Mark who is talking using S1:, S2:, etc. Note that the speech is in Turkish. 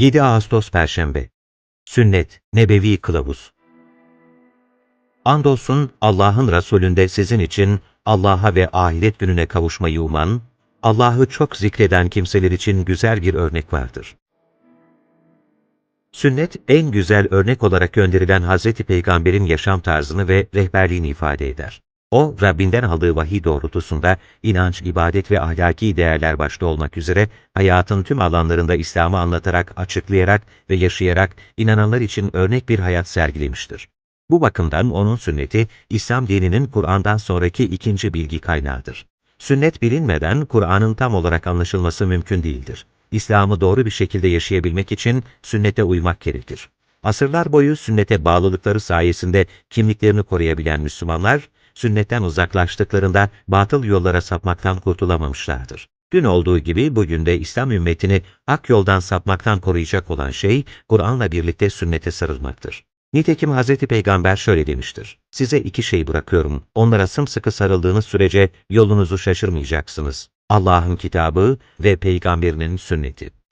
S1: 7 Ağustos Perşembe Sünnet, Nebevi Kılavuz Andolsun Allah'ın Resulünde sizin için Allah'a ve ahiret gününe kavuşmayı uman, Allah'ı çok zikreden kimseler için güzel bir örnek vardır. Sünnet, en güzel örnek olarak gönderilen Hazreti Peygamber'in yaşam tarzını ve rehberliğini ifade eder. O, Rabbinden aldığı vahiy doğrultusunda inanç, ibadet ve ahlaki değerler başta olmak üzere hayatın tüm alanlarında İslam'ı anlatarak, açıklayarak ve yaşayarak inananlar için örnek bir hayat sergilemiştir. Bu bakımdan onun sünneti, İslam dininin Kur'an'dan sonraki ikinci bilgi kaynağıdır. Sünnet bilinmeden Kur'an'ın tam olarak anlaşılması mümkün değildir. İslam'ı doğru bir şekilde yaşayabilmek için sünnete uymak gerekir. Asırlar boyu sünnete bağlılıkları sayesinde kimliklerini koruyabilen Müslümanlar, sünnetten uzaklaştıklarında batıl yollara sapmaktan kurtulamamışlardır. Dün olduğu gibi bugün de İslam ümmetini hak yoldan sapmaktan koruyacak olan şey, Kur'an'la birlikte sünnete sarılmaktır. Nitekim Hz. Peygamber şöyle demiştir. Size iki şey bırakıyorum. Onlara sımsıkı sarıldığınız sürece yolunuzu şaşırmayacaksınız. Allah'ın kitabı ve peygamberinin sünneti.